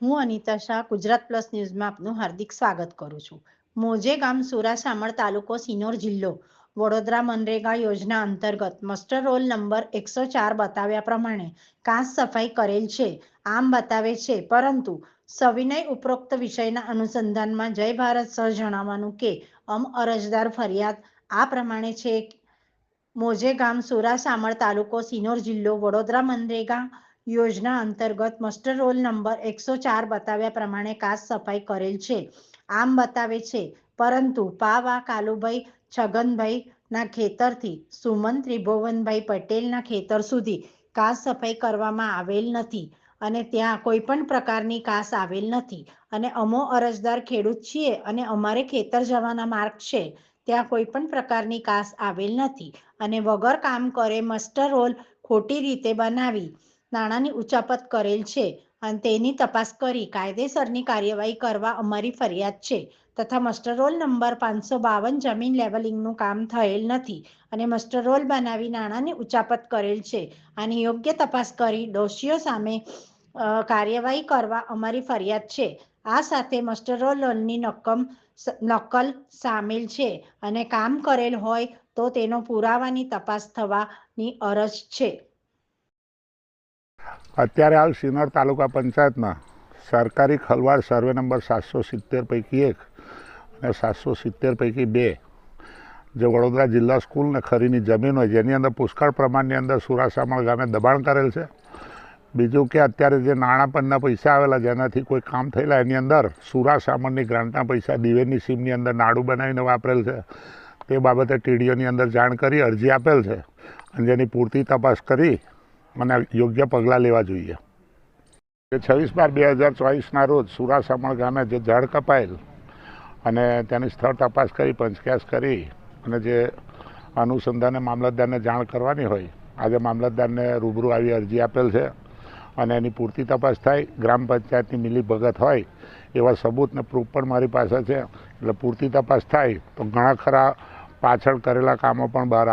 હું અનિતા શાહ, ગુજરાત પ્લસ ન્યૂઝમાં આપનું હાર્દિક સ્વાગત કરું છું. મોજે ગામ સુરાશામળ તાલુકો સિનોર જિલ્લો. વડોદરા મનરેગા યોજના અંતર્ગત મસ્ટર રોલ નંબર એકસો ચાર બતાવ્યા પ્રમાણે કાંસ સફાઈ કરેલ છે, આમ બતાવે છે. પરંતુ સવિનય ઉપરોક્ત વિષયના અનુસંધાનમાં જય ભારત સર જણાવવાનું કે, અમ અરજદાર ફરિયાદ આ પ્રમાણે છે. મોજે ગામ સુરાશામળ તાલુકો સિનોર જિલ્લો, વડોદરા મનરેગા યોજના અંતર્ગત મસ્ટર રોલ નંબર એકસો ચાર બતાવ્યા પ્રમાણે કાસ સફાઈ કરેલ છે. આમ બતાવે છે, પરંતુ પાવા કાલુભાઈ છગનભાઈ ના ખેતરથી, સુમન ત્રિભુવનભાઈ પટેલના ખેતર સુધી કાસ સફાઈ કરવામાં આવેલ નથી અને ત્યાં કોઈ પણ પ્રકારની કાસ આવેલ નથી અને અમો અરજદાર ખેડૂત છીએ અને અમારે ખેતર જવાના માર્ગ છે, ત્યાં કોઈ પણ પ્રકારની કાસ આવેલ નથી અને વગર કામ કરે મસ્ટર રોલ ખોટી રીતે બનાવી નાણાંની ઉચાપત કરેલ છે અને તેની તપાસ કરી કાયદેસરની કાર્યવાહી કરવા અમારી ફરિયાદ છે તથા મસ્ટર રોલ નંબર પાંચસો બાવન જમીન લેવલિંગનું કામ થયેલ નથી અને મસ્ટર રોલ બનાવી નાણાંની ઉચાપત કરેલ છે અને યોગ્ય તપાસ કરી દોષીઓ સામે કાર્યવાહી કરવા અમારી ફરિયાદ છે. આ સાથે મસ્ટર લોનની નકમ નકલ સામેલ છે અને કામ કરેલ હોય તો તેનો પુરાવાની તપાસ થવાની અરજ છે. અત્યારે હાલ સિનોર તાલુકા પંચાયતમાં સરકારી ખલવાડ સર્વે નંબર સાતસો સિત્તેર પૈકી એક અને સાતસો સિત્તેર પૈકી બે જે વડોદરા જિલ્લા સ્કૂલ ને ખરીની જમીન હોય જેની અંદર પુષ્કળ પ્રમાણની અંદર સુરાસામણ ગામે દબાણ કરેલ છે. બીજું કે અત્યારે જે નાણાં પરના પૈસા આવેલા જેનાથી કોઈ કામ થયેલા એની અંદર સુરાસામણની ગ્રાન્ટના પૈસા દિવેની સીમની અંદર નાડું બનાવીને વાપરેલ છે. તે બાબતે ટીડીઓની અંદર જાણ કરી અરજી આપેલ છે અને જેની પૂરતી તપાસ કરી અને યોગ્ય પગલાં લેવા જોઈએ. છવ્વીસ બાર બે હજાર ચોવીસના રોજ સુરાસામણ ગામે જે ઝાડ કપાયેલ અને તેની સ્થળ તપાસ કરી, પંચકેસ કરી અને જે અનુસંધાને મામલતદારને જાણ કરવાની હોય, આજે મામલતદારને રૂબરૂ આવી અરજી આપેલ છે અને એની પૂરતી તપાસ થાય, ગ્રામ પંચાયતની મિલી ભગત હોય એવા સબૂત ને પ્રૂફ પણ મારી પાસે છે. એટલે પૂરતી તપાસ થાય તો ઘણા ખરા પાછળ કરેલા કામો પણ બહાર આવે.